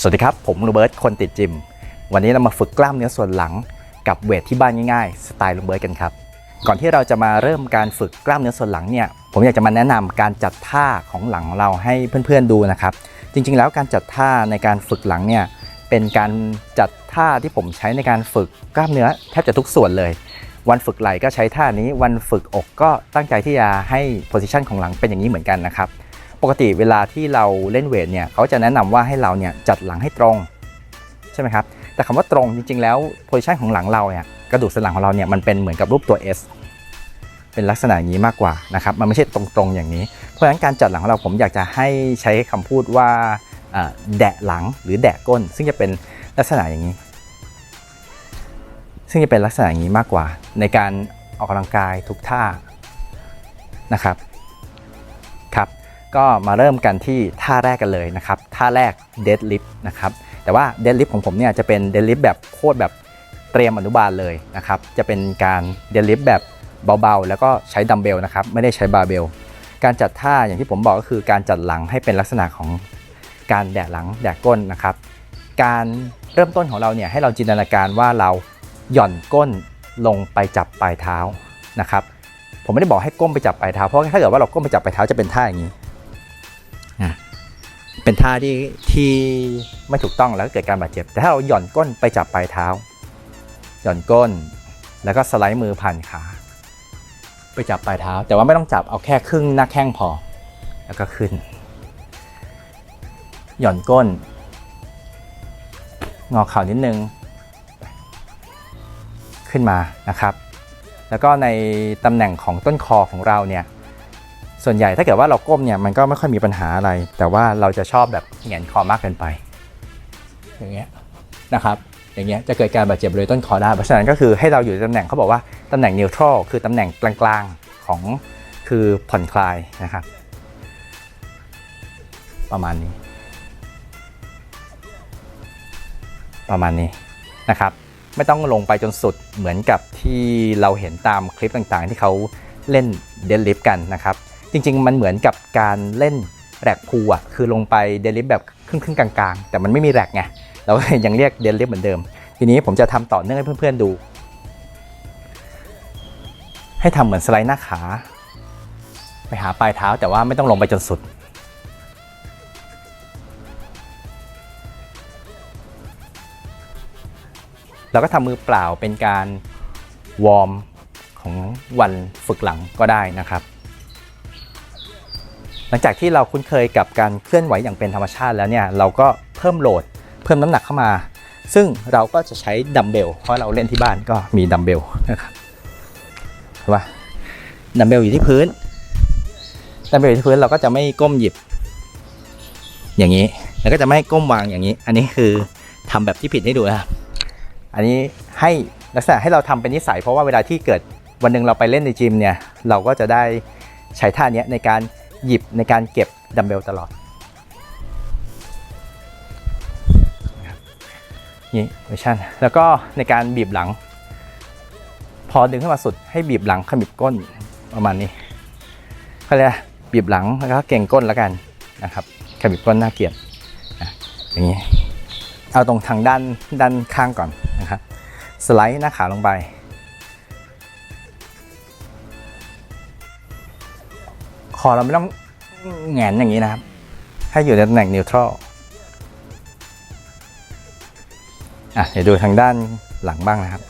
สวัสดีครับ ผมโรเบิร์ตคนติดจิม วันนี้เรามาฝึกกล้ามเนื้อส่วนหลังกับเวทที่บ้านง่ายๆ สไตล์โรเบิร์ตกันครับ ก่อนที่เราจะมาเริ่มการฝึกกล้ามเนื้อส่วนหลังเนี่ย ผมอยากจะมาแนะนำการจัดท่าของหลังเราให้เพื่อนๆดูนะครับ จริงๆ แล้วการจัดท่าในการฝึกหลังเนี่ยเป็นการจัดท่าที่ผมใช้ในการฝึกกล้ามเนื้อแทบจะทุกส่วนเลย วันฝึกไหล่ก็ใช้ท่านี้ วันฝึกอกก็ตั้งใจที่จะให้โพ i ิชันของหลังเป็นอย่างนี้เหมือนกันนะครับ ปกติเวลาที่เราเล่นเวทเนี่ยเขาจะแนะนำว่าให้เราเนี่ยจัดหลังให้ตรงใช่ไหมครับแต่คำว่าตรงจริง ๆ แล้วโพ i ิชันของหลังเราเนี่ยกระดูกสันหลังของเราเนี่ยมันเป็นเหมือนกับรูปตัว S เป็นลักษณะอย่างนี้มากกว่านะครับมันไม่ใช่ตรงๆอย่างนี้ เพราะฉะนั้นการจัดหลังของเราผมอยากจะให้ใช้คำพูดว่าแดะหลังหรือแดะก้น ซึ่งจะเป็นลักษณะอย่างนี้ ซึ่งจะเป็นลักษณะอย่างนี้มากกว่า ในการออกกำลังกายทุกท่านะครับ ก็มาเริ่มกันที่ท่าแรกกันเลยนะครับ ท่าแรก dead lift นะครับ แต่ว่า dead lift ของผมเนี่ยจะเป็น dead lift แบบโคตรแบบเตรียมอนุบาลเลยนะครับ จะเป็นการ dead lift แบบเบาๆ แล้วก็ใช้ดัมเบลนะครับ ไม่ได้ใช้บาร์เบล การจัดท่าอย่างที่ผมบอกก็คือการจัดหลังให้เป็นลักษณะของการแดะหลังแดะก้นนะครับ การเริ่มต้นของเราเนี่ยให้เราจินตนาการว่าเราหย่อนก้นลงไปจับปลายเท้านะครับ ผมไม่ได้บอกให้ก้มไปจับปลายเท้าเพราะถ้าเกิดว่าเราก้มไปจับปลายเท้าจะเป็นท่าอย่างนี้ เป็นท่าที่ที่ไม่ถูกต้องแล้วก็เกิดการบาดเจ็บ แต่ถ้าเราหย่อนก้นไปจับปลายเท้า หย่อนก้น แล้วก็สไลด์มือผ่านขา ไปจับปลายเท้า แต่ว่าไม่ต้องจับเอาแค่ครึ่งหน้าแข้งพอ แล้วก็ขึ้น หย่อนก้น งอเข่านิดนึง ขึ้นมานะครับ แล้วก็ในตำแหน่งของต้นคอของเราเนี่ย ส่วนใหญ่ถ้าเกิดว่าเราก้มเนี่ยมันก็ไม่ค่อยมีปัญหาอะไร แต่ว่าเราจะชอบแบบเหงียนคอมากเกินไป อย่างเงี้ยนะครับอย่างเงี้ยจะเกิดการบาดเจ็บบริเวณต้นคอได้เพราะฉะนั้นก็คือให้เราอยู่ตำแหน่งเขาบอกว่าตำแหน่งนิวทรัลคือตำแหน่งกลางๆของคือผ่อนคลายนะครับ ประมาณนี้ ประมาณนี้นะครับ ไม่ต้องลงไปจนสุดเหมือนกับที่เราเห็นตามคลิปต่างๆ ที่เขาเล่นเดนลิฟกันนะครับ จริง ๆ มันเหมือนกับการเล่นแรกพูอะคือลงไปเดลิฟแบบครึ่งๆกลางๆ แต่มันไม่มีแรกไงเรายังเรียกเดลิฟเหมือนเดิม ทีนี้ผมจะทำต่อเนื่องให้เพื่อนๆดู ให้ทำเหมือนสไลด์หน้าขา ไปหาปลายเท้าแต่ว่าไม่ต้องลงไปจนสุดเราก็ทำมือเปล่าเป็นการวอร์มของวันฝึกหลังก็ได้นะครับ ลังจากที่เราคุ้นเคยกับการเคลื่อนไหวอย่างเป็นธรรมชาติแล้วเนี่ยเราก็เพิ่มโหลด เพิ่มน้ำหนักเข้ามา ซึ่งเราก็จะใช้ดัมเบลเพราะเราเล่นที่บ้านก็มีดัมเบลนะครับเห็นปะดัมเบลอยู่ที่พื้นดัมเบลอยู่ที่พื้นเราก็จะไม่ก้มหยิบ อย่างนี้ แล้วก็จะไม่ก้มวางอย่างนี้ อันนี้คือทำแบบที่ผิดให้ดูนะครับอันนี้ให้ลักษณะให้เราทำเป็นนิสัย เพราะว่าเวลาที่เกิดวันหนึ่งเราไปเล่นในจิมเนี่ยเราก็จะได้ใช้ท่านี้ในการ หยิบในการเก็บดัมเบลตลอดนี่เวอร์ชันแล้วก็ในการบีบหลัง พอดึงขึ้นมาสุดให้บีบหลังขมิบก้นประมาณนี้เขาเรียบีบหลังแล้วก็เก่งก้นแล้วกันนะครับขมิบก้นน่าเกลียดอะอย่างนี้เอาตรงทางด้านด้านข้างก่อนนะครับสไลด์หน้าขาลงไป อเราไม่ต้องแงนอย่างนี้นะครับ ให้อยู่ในตำแหน่งนิวทรัลอะเดี๋ยวดูทางด้านหลังบ้างนะครับ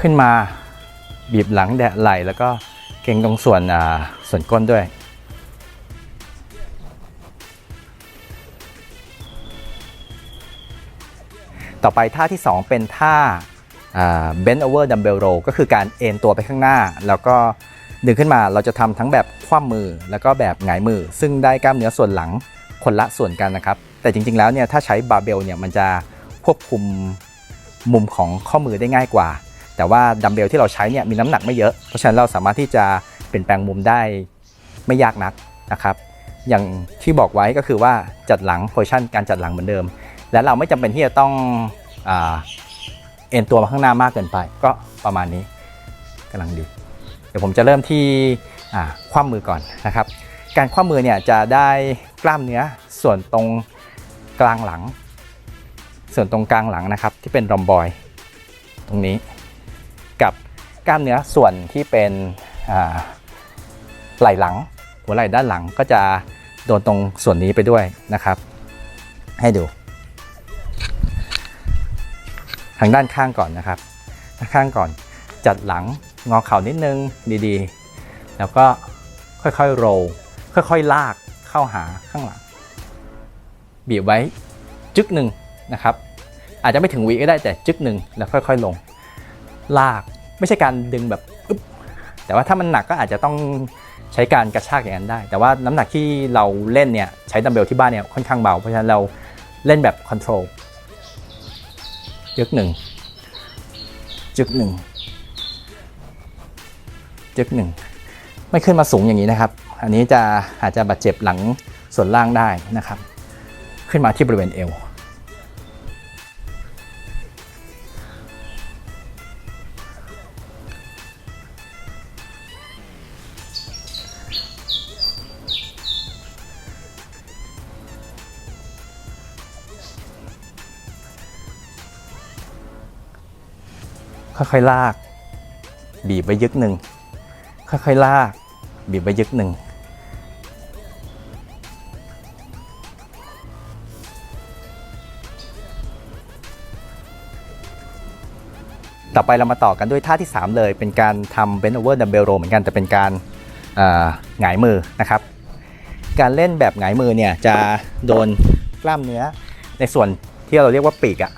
ขึ้นมา บีบหลังแดะไหล่แล้วก็เก่งตรงส่วนอ่าส่วนก้นด้วย ต่อไปท่าที่ 2 เป็นท่า bend over dumbbell row ก็คือการเอนตัวไปข้างหน้า แล้วก็ดึงขึ้นมาเราจะทำทั้งแบบคว่ำมือแล้วก็แบบหงายมือ ซึ่งได้กล้ามเนื้อส่วนหลังคนละส่วนกันนะครับ แต่จริงๆแล้วเนี่ยถ้าใช้บาร์เบลเนี่ยมันจะควบคุมมุมของข้อมือได้ง่ายกว่า แต่ว่าดัมเบลที่เราใช้เนี่ยมีน้ำหนักไม่เยอะ เพราะฉะนั้นเราสามารถที่จะเปลี่ยนแปลงมุมได้ไม่ยากนักนะครับ อย่างที่บอกไว้ก็คือว่าจัดหลังโพชั่นการจัดหลังเหมือนเดิม และเราไม่จำเป็นที่จะต้องอเอ็นตัวมาข้างหน้ามากเกินไป ก็ประมาณนี้กำลังดีเดี๋ยวผมจะเริ่มที่คว่ำมือก่อนนะครับ การคว่ำมือเนี่ยจะได้กล้ามเนื้อส่วนตรงกลางหลัง ส่วนตรงกลางหลังนะครับ ที่เป็นรอมบอย ตรงนี้ กล้ามเนื้อส่วนที่เป็นไหล่หลัง หัวไหล่ด้านหลังก็จะโดนตรงส่วนนี้ไปด้วยนะครับ ให้ดู ทางด้านข้างก่อนนะครับด้านข้างก่อนจัดหลังงอเข่านิดนึงดีๆ แล้วก็ค่อยๆโรลค่อยๆลากเข้าหาข้างหลัง บีบไว้จึ๊กหนึ่งนะครับ อาจจะไม่ถึงวิก็ได้แต่จึ๊กหนึ่งแล้วค่อยๆลง ลาก ไม่ใช่การดึงแบบอึ๊บแต่ว่าถ้ามันหนักก็อาจจะต้องใช้การกระชากอย่างนั้นได้ แต่ว่าน้ำหนักที่เราเล่นเนี่ยใช้ดัมเบลที่บ้านเนี่ยค่อนข้างเบา เพราะฉะนั้นเราเล่นแบบคอนโทรลจึกหนึ่งจึกหนึ่งจึกหนึ่งไม่ขึ้นมาสูงอย่างนี้นะครับ อันนี้จะอาจจะบาดเจ็บหลังส่วนล่างได้นะครับ ขึ้นมาที่บริเวณเอว ค่อยๆลาก บีบไปยึกหนึ่งค่อยๆลาก บีบไปยึกหนึ่งต่อไปเรามาต่อกันด้วยท่าที่ 3 เลย เป็นการทำ bend over dumbbell row เหมือนกันแต่เป็นการหงายมือนะครับ การเล่นแบบหงายมือเนี่ยจะโดนกล้ามเนื้อในส่วนที่เราเรียกว่าปีกอะ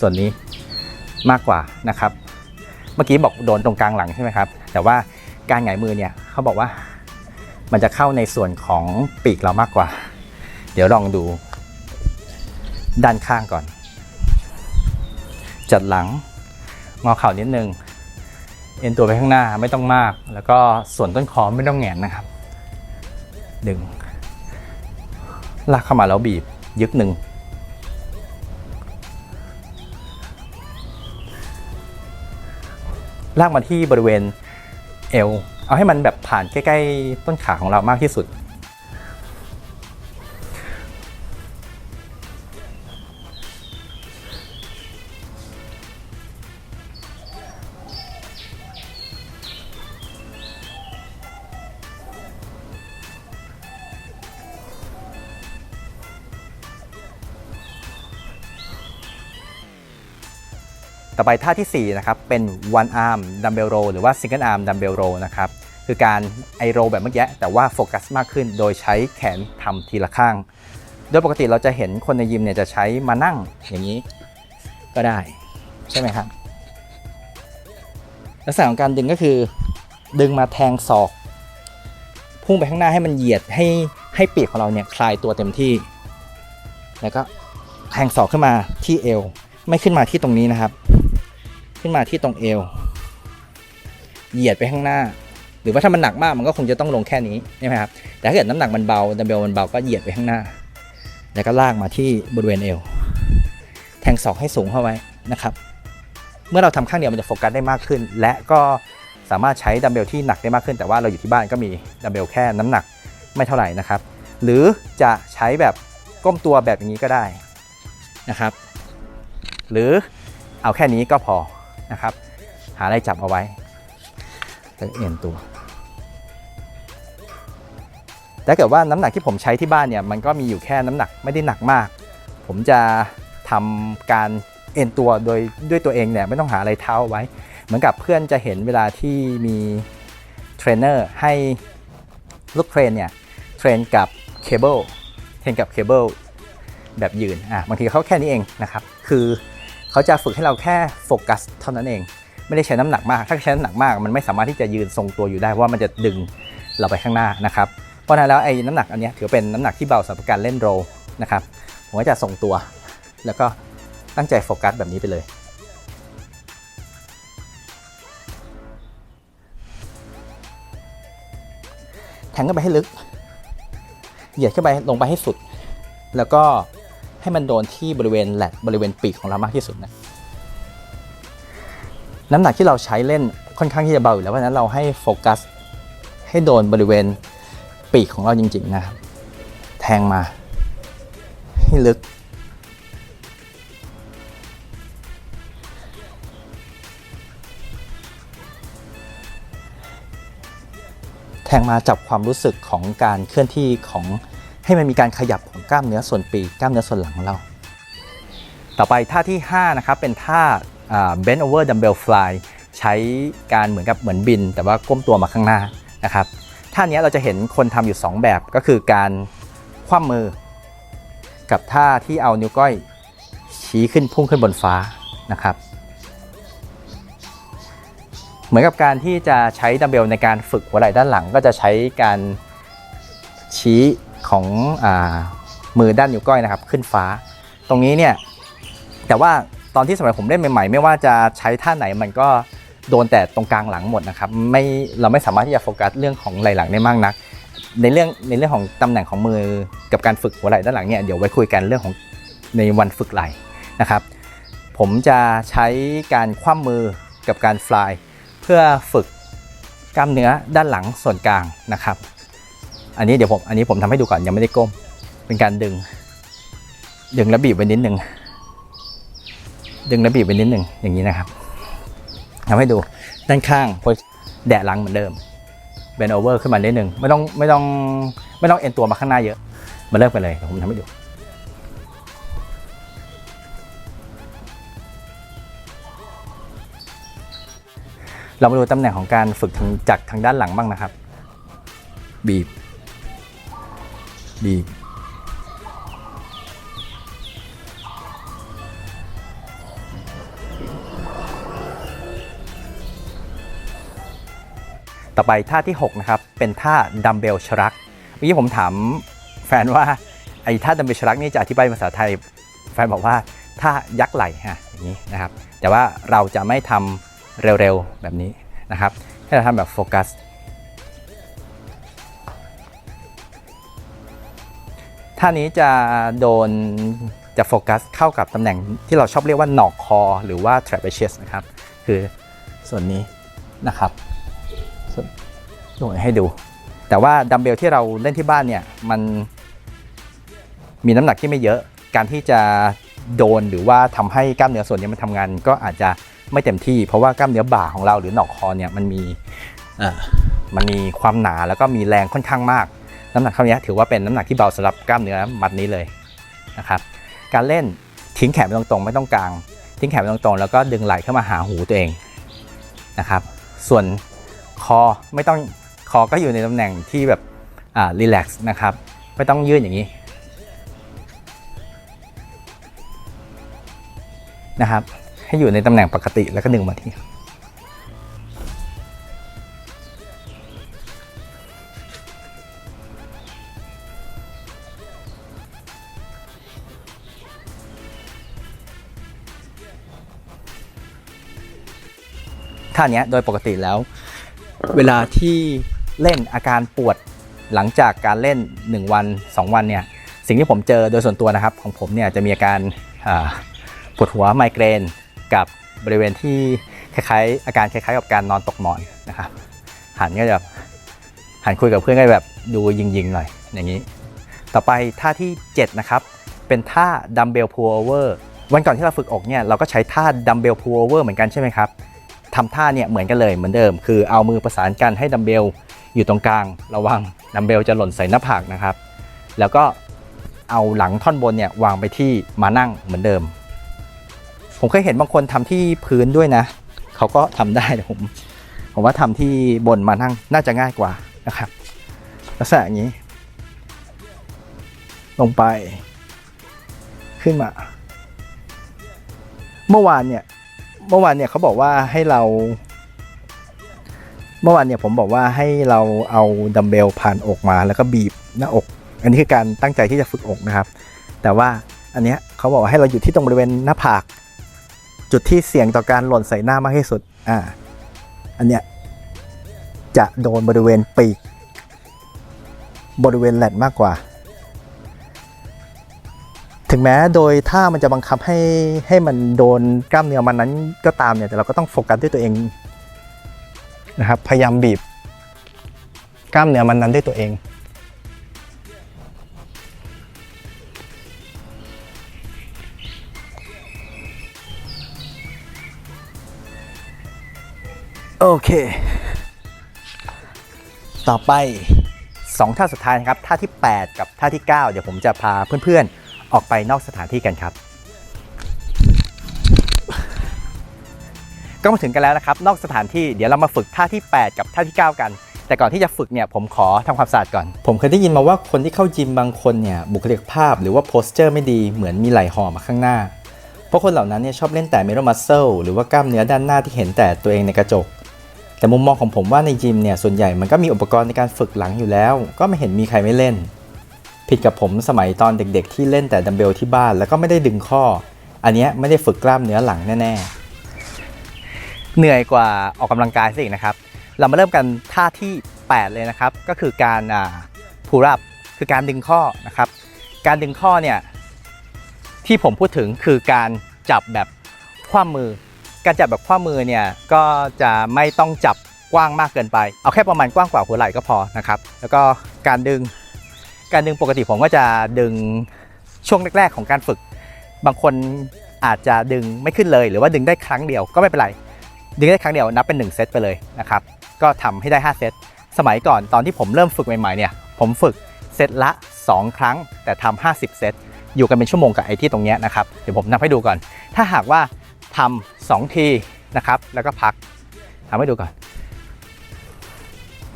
ส่วนนี้ มากกว่านะครับ เมื่อกี้บอกโดนตรงกลางหลังใช่ไหมครับ แต่ว่าการหงายมือเนี่ยเขาบอกว่ามันจะเข้าในส่วนของปีกเรามากกว่า เดี๋ยวลองดูด้านข้างก่อน จัดหลังงอเข่านิดนึง เอ็นตัวไปข้างหน้าไม่ต้องมาก แล้วก็ส่วนต้นคอไม่ต้องแงนนะครับ ดึง ลากเข้ามาแล้วบีบ ยึกหนึ่ง ลากมาที่บริเวณเอว เอาให้มันแบบผ่านใกล้ ๆ ต้นขาของเรามากที่สุด ต่อไปท่าที่4นะครับเป็น one arm dumbbell row หรือว่า single arm dumbbell row นะครับคือการไอโรแบบเมื่อกี้แต่ว่าโฟกัสมากขึ้นโดยใช้แขนทำทีละข้าง โดยปกติเราจะเห็นคนในยิมเนี่ยจะใช้มานั่งอย่างนี้ก็ได้ ใช่ไหมครับ ลักษณะของการดึงก็คือ ดึงมาแทงศอก พุ่งไปข้างหน้าให้มันเหยียดให้ให้ปีกของเราเนี่ยคลายตัวเต็มที่ แล้วก็แทงศอกขึ้นมาที่เอว ไม่ขึ้นมาที่ตรงนี้นะครับ ขึ้นมาที่ตรงเอว เหยียดไปข้างหน้า หรือว่าถ้ามันหนักมากมันก็คงจะต้องลงแค่นี้ใช่ไหมครับ แต่ถ้าเกิดน้ำหนักมันเบาดัมเบลมันเบาก็เหยียดไปข้างหน้า แล้วก็ลากมาที่บริเวณเอว แทงศอกให้สูงเข้าไว้นะครับ เมื่อเราทำข้างเดียวมันจะโฟกัสได้มากขึ้น และก็สามารถใช้ดัมเบลที่หนักได้มากขึ้น แต่ว่าเราอยู่ที่บ้านก็มีดัมเบลแค่น้ำหนักไม่เท่าไหร่นะครับ หรือจะใช้แบบก้มตัวแบบอย่างนี้ก็ได้นะครับ หรือเอาแค่นี้ก็พอ นะครับ หาอะไรจับเอาไว้แล้วเอ็นตัวแต่เกิดว่าน้ำหนักที่ผมใช้ที่บ้านเนี่ยมันก็มีอยู่แค่น้ำหนักไม่ได้หนักมาก ผมจะทำการเอ็นตัวโดยด้วยตัวเองเนี่ยไม่ต้องหาอะไรเท้าเอาไว้ เหมือนกับเพื่อนจะเห็นเวลาที่มีเทรนเนอร์ให้ลูกเทรนเนี่ยเทรนกับเคเบิลเทรนกับเคเบิลแบบยืนอะบางทีเขาแค่นี้เองนะครับ คือ เขาจะฝึกให้เราแค่โฟกัสเท่านั้นเอง ไม่ได้ใช้น้ำหนักมาก ถ้าใช้น้ำหนักมาก มันไม่สามารถที่จะยืนทรงตัวอยู่ได้ว่ามันจะดึงเราไปข้างหน้านะครับ เพราะนั้นแล้วไอ้น้ำหนักอันนี้ถือเป็นน้ำหนักที่เบาสำหรับการเล่นโรลนะครับผมก็จะทรงตัว แล้วก็ตั้งใจโฟกัสแบบนี้ไปเลยแทงเข้าไปให้ลึก เหยียดขึ้นไปลงไปให้สุด แล้วก็ ให้มันโดนที่บริเวณแหลดบริเวณปีกของเรามากที่สุดนะน้ำหนักที่เราใช้เล่นค่อนข้างที่จะเบาอยู่แล้วเพราะฉะนั้นเราให้โฟกัสให้โดนบริเวณปีกของเราจริง ๆ นะครับ แทงมา ให้ลึก แทงมาจับความรู้สึกของการเคลื่อนที่ของ ให้มันมีการขยับของกล้ามเนื้อส่วนปีกกล้ามเนื้อส่วนหลังของเรา ต่อไปท่าที่5นะครับเป็นท่า bend over dumbbell fly ใช้การเหมือนกับเหมือนบิน แต่ว่าก้มตัวมาข้างหน้านะครับท่านี้เราจะเห็นคนทำอยู่ 2 แบบก็คือการคว่ำมือ กับท่าที่เอานิ้วก้อยชี้ขึ้นพุ่งขึ้นบนฟ้านะครับ เหมือนกับการที่จะใช้ดัมเบลในการฝึกหัวไหล่ด้านหลัง ก็จะใช้การชี้ ของอมือด้านนิ้วก้อยนะครับ ขึ้นฟ้า ตรงนี้เนี่ยแต่ว่าตอนที่สมัยผมเล่นใหม่ๆ ไม่ว่าจะใช้ท่าไหนมันก็โดนแต่ตรงกลางหลังหมดนะครับไม่เราไม่สามารถที่จะโฟกัสเรื่องของไหล่หลังได้มากนัก ในเรื่องในเรื่องของตำแหน่งของมือกับการฝึกหัวไหล่ด้านหลังเนี่ยเดี๋ยวไว้คุยกันเรื่องของในวันฝึกไหล่นะครับ ผมจะใช้การคว่ำมือกับการฟลายเพื่อฝึกกล้ามเนื้อด้านหลังส่วนกลางนะครับ อันนี้เดี๋ยวผมอันนี้ผมทำให้ดูก่อนยังไม่ได้ก้ม เป็นการดึง ดึงแล้วบีบไว้นิดหนึ่งดึงแล้วบีบไว้นิดหนึ่งอย่างนี้นะครับทำให้ดูด้านข้างโพสแดะหลังเหมือนเดิมเบนโอเวอร์ขึ้นมานิดหนึ่งไม่ต้องไม่ต้องไม่ต้องเอ็นตัวมาข้างหน้าเยอะมาเริ่มกันเลยผมทำให้ดูเรามาดูตำแหน่งของการฝึกทางจากทางด้านหลังบ้างนะครับ บีบ บีต่อไปท่าที่ 6 นะครับ เป็นท่าดัมเบลชรักเมื่อกี้ผมถามแฟนว่าไอ้ท่าดัมเบลชรักนี่จะอธิบายภาษาไทย แฟนบอกว่าท่ายักไหล่ฮะอย่างนี้นะครับ แต่ว่าเราจะไม่ทำเร็วๆแบบนี้นะครับ ให้เราทำแบบโฟกัส ท่านี้จะโดนจะโฟกัสเข้ากับตำแหน่งที่เราชอบเรียกว่าหนอกคอ หรือว่า trapezius นะครับ คือส่วนนี้นะครับส่วนโดนให้ดู แต่ว่าดัมเบลที่เราเล่นที่บ้านเนี่ย มันมีน้ำหนักที่ไม่เยอะ การที่จะโดนหรือว่าทำให้กล้ามเนื้อส่วนนี้มันทำงาน ก็อาจจะไม่เต็มที่ เพราะว่ากล้ามเนื้อบ่าของเราหรือหนอกคอเนี่ยมันมีอ่อมันมีความหนาแล้วก็มีแรงค่อนข้างมาก น้ำหนักเท่านี้ถือว่าเป็นน้ำหนักที่เบาสำหรับกล้ามเนื้อมัดนี้เลยนะครับการเล่นทิ้งแขนไปตรงๆไม่ต้องกลาง ทิ้งแขนไปตรงๆ แล้วก็ดึงไหล่เข้ามาหาหูตัวเองนะครับส่วนคอไม่ต้องคอก็อยู่ในตำแหน่งที่แบบอ่ารีแลกซ์นะครับไม่ต้องยืดอย่างนี้นะครับให้อยู่ในตำแหน่งปกติแล้วก็ดึงมาที่ ท่าเนี้ยโดยปกติแล้ว เวลาที่เล่นอาการปวดหลังจากการเล่น 1 วัน 2 วันเนี่ยสิ่งที่ผมเจอโดยส่วนตัวนะครับ ของผมเนี่ยจะมีอาการาปวดหัวไมเกรนกับบริเวณที่คล้ายๆอาการคล้ายๆกับการนอนตกหมอนนะครับหันก็จะหันคุยกับเพื่อนก็แบบดูยิงๆหน่อยอย่างนี้ ต่อไปท่าที่ 7 นะครับ เป็นท่าดัมเบลพูลโอเวอร์วันก่อนที่เราฝึกอกเนี่ยเราก็ใช้ท่าดัมเบลพูลโอเวอร์เหมือนกันใช่ไหมครับ ทำท่าเนี่ยเหมือนกันเลยเหมือนเดิม คือเอามือประสานกันให้ดัมเบลอยู่ตรงกลาง ระวังดัมเบลจะหล่นใส่หน้าผากนะครับ แล้วก็เอาหลังท่อนบนเนี่ยวางไปที่มานั่งเหมือนเดิม ผมเคยเห็นบางคนทำที่พื้นด้วยนะ เขาก็ทำได้แต่ผมผมว่าทำที่บนมานั่งน่าจะง่ายกว่านะครับ ลักษณะอย่างนี้ ลงไป ขึ้นมา เมื่อวานเนี่ย เมื่อวานเนี่ยเขาบอกว่าให้เรา เมื่อวานเนี่ยผมบอกว่าให้เราเอาดัมเบลผ่านอกมาแล้วก็บีบหน้าอก อันนี้คือการตั้งใจที่จะฝึกอกนะครับ แต่ว่าอันเนี้ยเขาบอกว่าให้เราอยู่ที่ตรงบริเวณหน้าผาก จุดที่เสี่ยงต่อการหล่นใส่หน้ามากที่สุด อ่า อันเนี้ยจะโดนบริเวณปีก บริเวณแหลดมากกว่า ถึงแม้โดยท่ามันจะบังคับให้ให้มันโดนกล้ามเนื้อมันนั้นก็ตามเนี่ยแต่เราก็ต้องโฟกัสด้วยตัวเองนะครับพยายามบีบ กล้ามเนื้อมันนั้นด้วยตัวเอง โอเค ต่อไป 2 ท่าสุดท้ายนะครับท่าที่ 8 กับท่าที่ 9 เดี๋ยวผมจะพาเพื่อนๆ ออกไปนอกสถานที่กันครับ ก็มาถึงกันแล้วนะครับ นอกสถานที่เดี๋ยวเรามาฝึกท่าที่ 8 กับท่าที่ 9 กันแต่ก่อนที่จะฝึกเนี่ยผมขอทำความสะอาดก่อน ผมเคยได้ยินมาว่าคนที่เข้าจิมบางคนเนี่ยบุคลิกภาพหรือว่าโพสเจอร์ไม่ดีเหมือนมีไหล่ห่อมาข้างหน้า เพราะคนเหล่านั้นเนี่ยชอบเล่นแต่เมโรมัสเซลหรือว่ากล้ามเนื้อด้านหน้าที่เห็นแต่ตัวเองในกระจก แต่มุมมองของผมว่าในจิมเนี่ยส่วนใหญ่มันก็มีอุปกรณ์ในการฝึกหลังอยู่แล้ว ก็ไม่เห็นมีใครไม่เล่น ผิดกับผมสมัยตอนเด็กๆ ที่เล่นแต่ดัมเบลที่บ้านแล้วก็ไม่ได้ดึงข้อ อันนี้ไม่ได้ฝึกกล้ามเนื้อหลังแน่ๆ เหนื่อยกว่าออกกำลังกายซะอีกนะครับ เรามาเริ่มกันท่าที่ 8 เลยนะครับ ก็คือการพูรับคือการดึงข้อนะครับ การดึงข้อเนี่ยที่ผมพูดถึงคือการจับแบบคว่ำมือ การจับแบบคว่ำมือเนี่ยก็จะไม่ต้องจับกว้างมากเกินไป เอาแค่ประมาณกว้างกว่าหัวไหล่ก็พอนะครับ แล้วก็การดึง การดึงปกติผมก็จะดึงช่วงแรก ๆ ของการฝึก บางคนอาจจะดึงไม่ขึ้นเลย หรือว่าดึงได้ครั้งเดียวก็ไม่เป็นไร ดึงได้ครั้งเดียวนับเป็น 1 เซตไปเลยนะครับ ก็ทำให้ได้ 5 เซต สมัยก่อนตอนที่ผมเริ่มฝึกใหม่ๆเนี่ยผมฝึกเซตละ 2 ครั้ง แต่ทำ50 เซตอยู่กันเป็นชั่วโมงกับไอ้ที่ตรงเนี้ยนะครับเดี๋ยวผมนับให้ดูก่อน ถ้าหากว่าทำสองทีนะครับแล้วก็พักทำให้ดูก่อน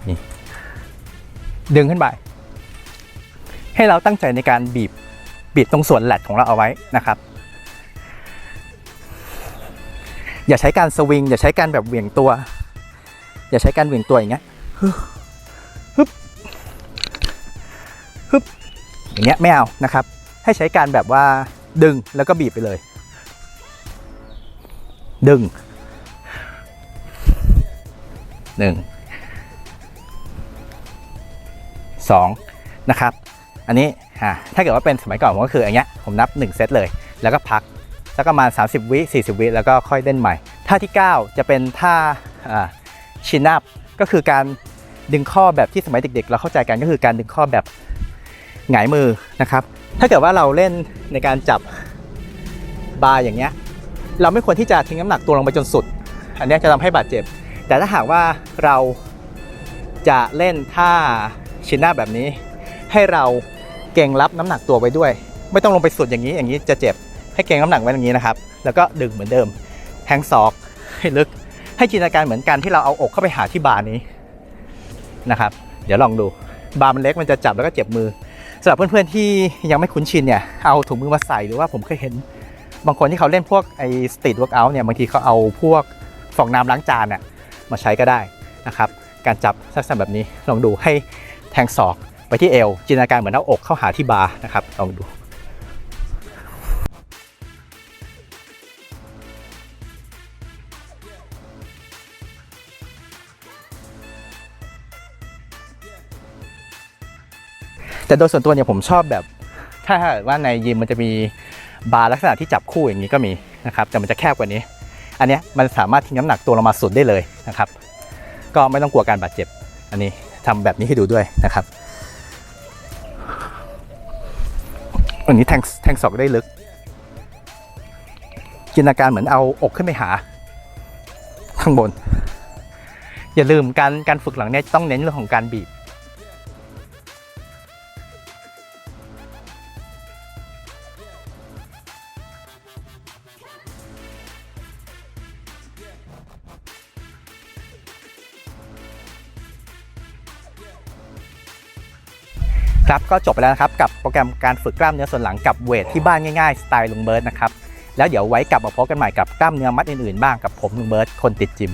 นี่ดึงขึ้นไป ให้เราตั้งใจในการบีบบีบตรงส่วนแหลดของเราเอาไว้นะครับ อย่าใช้การสวิงอย่าใช้การแบบเหวี่ยงตัว อย่าใช้การเหวี่ยงตัวอย่างเงี้ยฮึบฮึบฮึบอย่างเงี้ยไม่เอานะครับ ให้ใช้การแบบว่าดึงแล้วก็บีบไปเลย ดึงหนึ่งสองนะครับ อันนี้อ่าถ้าเกิดว่าเป็นสมัยก่อนผมก็คืออย่างเงี้ยผมนับ 1 เซตเลย แล้วก็พักสักประมาณ 30 วิ 40 วิ แล้วก็ค่อยเล่นใหม่ ท่าที่ 9 จะเป็นท่าชินอัพก็คือการดึงข้อแบบที่สมัยเด็กๆ เราเข้าใจกันก็คือการดึงข้อแบบหงายมือนะครับ ถ้าเกิดว่าเราเล่นในการจับบาร์อย่างเงี้ยเราไม่ควรที่จะทิ้งน้ำหนักตัวลงไปจนสุด อันนี้จะทำให้บาดเจ็บ แต่ถ้าหากว่าเราจะเล่นท่าชินหน้าแบบนี้ ให้เราเก่งรับน้ำหนักตัวไว้ด้วย ไม่ต้องลงไปสุดอย่างนี้อย่างนี้จะเจ็บให้เก่งน้ำหนักไว้อย่างนี้นะครับ แล้วก็ดึงเหมือนเดิมแทงศอกให้ลึก ให้จินตนาการเหมือนกันที่เราเอาอกเข้าไปหาที่บาร์นี้นะครับ เดี๋ยวลองดูบาร์มันเล็กมันจะจับแล้วก็เจ็บมือสำหรับเพื่อนๆที่ยังไม่คุ้นชินเนี่ยเอาถุงมือมาใส่หรือว่าผมเคยเห็น บางคนที่เขาเล่นพวกไอ้สตรีทเวิร์กอัลเนี่ยบางทีเขาเอาพวกฟองน้ำล้างจานน่ะมาใช้ก็ได้นะครับ การจับลักษณะแบบนี้ลองดูให้แทงศอก ไปที่เอวจินตนาการเหมือนเอาอกเข้าหาที่บาร์นะครับลองดูแต่โดยส่วนตัวเนี่ยผมชอบแบบ ถ้าว่าในยิมมันจะมีบาร์ลักษณะที่จับคู่อย่างนี้ก็มีนะครับ แต่มันจะแคบกว่านี้ อันนี้มันสามารถทิ้งน้ำหนักตัวลงมาสุดได้เลยนะครับ ก็ไม่ต้องกลัวการบาดเจ็บ อันนี้ทำแบบนี้ให้ดูด้วยนะครับ อันนี้แทงแทงศอกได้ลึก จินตนาการเหมือนเอาอกขึ้นไปหา ข้างบน อย่าลืมการการฝึกหลังเนี่ยต้องเน้นเรื่องของการบีบ ครับก็จบไปแล้วนะครับกับโปรแกรมการฝึกกล้ามเนื้อส่วนหลังกับเวทที่บ้านง่ายๆสไตล์ลุงเบิร์ตนะครับแล้วเดี๋ยวไว้กลับมาพบกันใหม่กับกล้ามเนื้อมัดอื่นๆบ้างกับผมลุงเบิร์ตคนติดจิม